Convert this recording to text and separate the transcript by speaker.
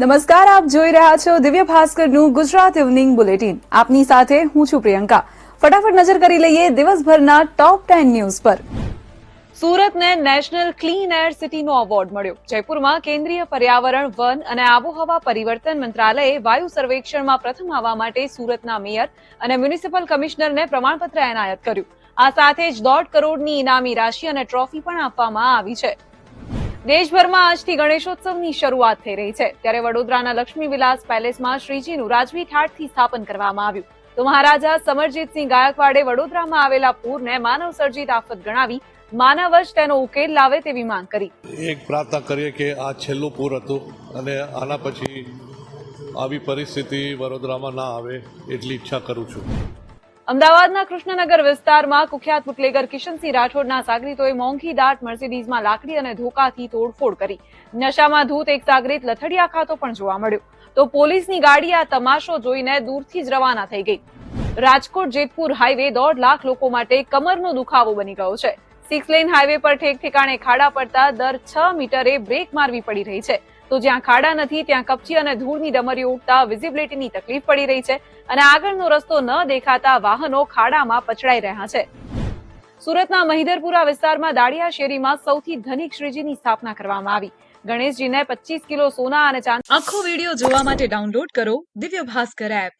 Speaker 1: નમસ્કાર, આપ જોઈ રહ્યા છો દિવ્ય ભાસ્કરનું ગુજરાત ઇવનિંગ બુલેટિન. આપની સાથે હું છું પ્રિયંકા. ફટાફટ નજર કરી લઈએ દિવસભરના ટોપ ટેન ન્યૂઝ પર. સુરતને નેશનલ ક્લીન એર સિટીનો એવોર્ડ મળ્યો. જયપુરમાં કેન્દ્રીય પર્યાવરણ, વન અને આબોહવા પરિવર્તન મંત્રાલયે વાયુ સર્વેક્ષણમાં પ્રથમ આવવા માટે સુરતના મેયર અને મ્યુનિસિપલ કમિશનરને પ્રમાણપત્ર એનાયત કર્યું. આ સાથે જ દોઢ કરોડની ઇનામી રાશિ અને ટ્રોફી પણ આપવામાં આવી છે. દેશભરમાં આજથી ગણેશોત્સવની શરૂઆત થઈ રહી છે. ત્યારે વડોદરાના લક્ષ્મી વિલાસ પેલેસમાં શ્રીજીનું રાજવી ઠાઠથી સ્થાપન કરવામાં આવ્યું. તો મહારાજા સમરજીતસિંહ ગાયકવાડે વડોદરામાં આવેલા પૂરને માનવ સર્જિત આફત ગણાવી માનવ જ તેનો ઉકેલ લાવે તેવી માંગ કરી.
Speaker 2: એક પ્રાર્થના કરીએ કે આ છેલ્લું પૂર હતું અને આના પછી આવી પરિસ્થિતિ વડોદરામાં ના આવે એટલી ઈચ્છા કરું છું.
Speaker 1: અમદાવાદના કૃષ્ણનગર વિસ્તારમાં કુખ્યાત બુટલેગર કિશનસિંહ રાઠોડના સાગરીતોએ મોંઘી દાટ મર્સિડીઝમાં લાકડી અને ધોકાથી તોડફોડ કરી. નશામાં ધૂત એક સાગરીત લથડિયા ખાતો પણ જોવા મળ્યો. તો પોલીસની ગાડી આ તમાશો જોઈને દૂરથી જ રવાના થઈ ગઈ. રાજકોટ જેતપુર હાઈવે દોઢ લાખ લોકો માટે કમરનો દુખાવો બની ગયો છે. સિક્સ લેન હાઈવે પર ઠેક ઠેકાણે ખાડા પડતા દર છ મીટરે બ્રેક મારવી પડી રહી છે. તો જ્યાં ખાડા નથી, ત્યાં કપચી અને ધૂળની ડમરીઓ ઉઠતા વિઝિબિલિટીની તકલીફ પડી રહી છે અને આગળનો રસ્તો ન દેખાતા વાહનો ખાડામાં પછડાઈ રહ્યા છે. સુરતના મહિધરપુરા વિસ્તારમાં દાડિયા શેરીમાં સૌથી ધનિક શ્રીજીની સ્થાપના કરવામાં આવી. ગણેશજીને પચીસ કિલો સોના અને ચાંદ આખો વીડિયો જોવા માટે ડાઉનલોડ કરો દિવ્ય ભાસ્કર એપ.